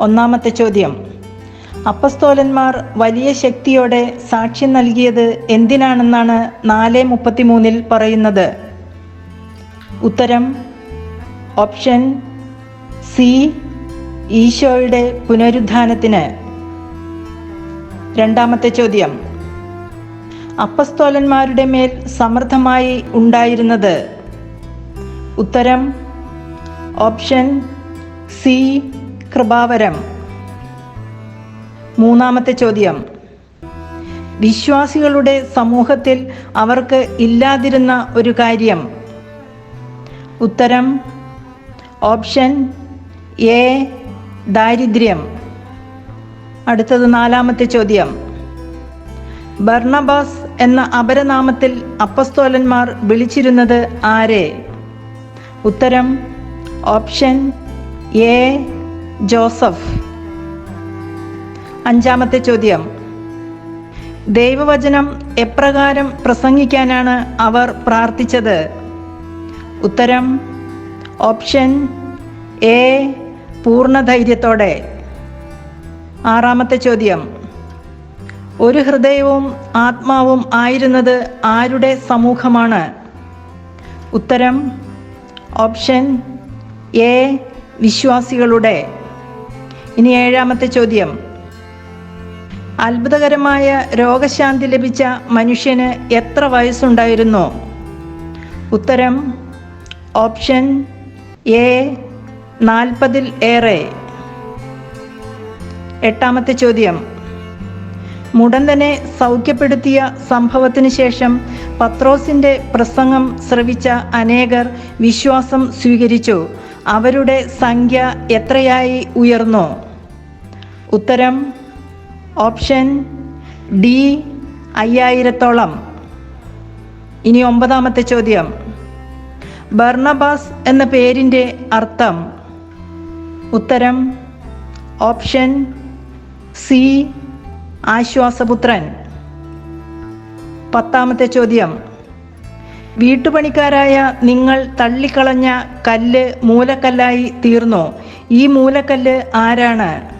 ഒന്നാമത്തെ ചോദ്യം. അപ്പസ്തോലന്മാർ വലിയ ശക്തിയോടെ സാക്ഷ്യം നൽകിയത് എന്തിനാണെന്നാണ് നാല് മുപ്പത്തിമൂന്നിൽ പറയുന്നത്. ഉത്തരം ഓപ്ഷൻ സി ഈശോയുടെ പുനരുദ്ധാനത്തിന്. രണ്ടാമത്തെ ചോദ്യം അപ്പസ്തോലന്മാരുടെ മേൽ സമൃദ്ധമായി ഉണ്ടായിരുന്നത്. ഉത്തരം ഓപ്ഷൻ സി കൃപാവരം. മൂന്നാമത്തെ ചോദ്യം. വിശ്വാസികളുടെ സമൂഹത്തിൽ അവർക്ക് ഇല്ലാതിരുന്ന ഒരു കാര്യം. ഉത്തരം ഓപ്ഷൻ എ ദാരിദ്ര്യം. അടുത്തത് നാലാമത്തെ ചോദ്യം. ബർണബാസ് എന്ന അപരനാമത്തിൽ അപ്പസ്തോലന്മാർ വിളിച്ചിരുന്നത് ആരെ? ഉത്തരം ഓപ്ഷൻ എ ജോസഫ്. അഞ്ചാമത്തെ ചോദ്യം. ദൈവവചനം എപ്രകാരം പ്രസംഗിക്കാനാണ് അവർ പ്രാർത്ഥിച്ചത്? ഉത്തരം ഓപ്ഷൻ എ പൂർണ ധൈര്യത്തോടെ ആറാമത്തെ ചോദ്യം. ഒരു ഹൃദയവും ആത്മാവും ആയിരുന്നത് ആരുടെ സമൂഹമാണ്? ഉത്തരം ഓപ്ഷൻ എ വിശ്വാസികളുടെ. ഇനി ഏഴാമത്തെ ചോദ്യം. അത്ഭുതകരമായ രോഗശാന്തി ലഭിച്ച മനുഷ്യന് എത്ര വയസ്സുണ്ടായിരുന്നു? ഉത്തരം ഓപ്ഷൻ എ നാൽപ്പതിൽ ഏറെ. എട്ടാമത്തെ ചോദ്യം. മുടന്തനെ സൗഖ്യപ്പെടുത്തിയ സംഭവത്തിന് ശേഷം പത്രോസിന്റെ പ്രസംഗം ശ്രവിച്ച അനേകർ വിശ്വാസം സ്വീകരിച്ചു. അവരുടെ സംഖ്യ എത്രയായി ഉയർന്നു? ഉത്തരം ഓപ്ഷൻ ഡി അയ്യായിരത്തോളം. ഇനി ഒമ്പതാമത്തെ ചോദ്യം. ബർണബാസ് എന്ന പേരിന്റെ അർത്ഥം ഉത്തരം ഓപ്ഷൻ സി ആശ്വാസപുത്രൻ. പത്താമത്തെ ചോദ്യം. വീട്ടുപണിക്കാരായ നിങ്ങൾ തള്ളിക്കളഞ്ഞ കല്ല് മൂലക്കല്ലായി തീർന്നു? ഈ മൂലക്കല്ല് ആരാണ്?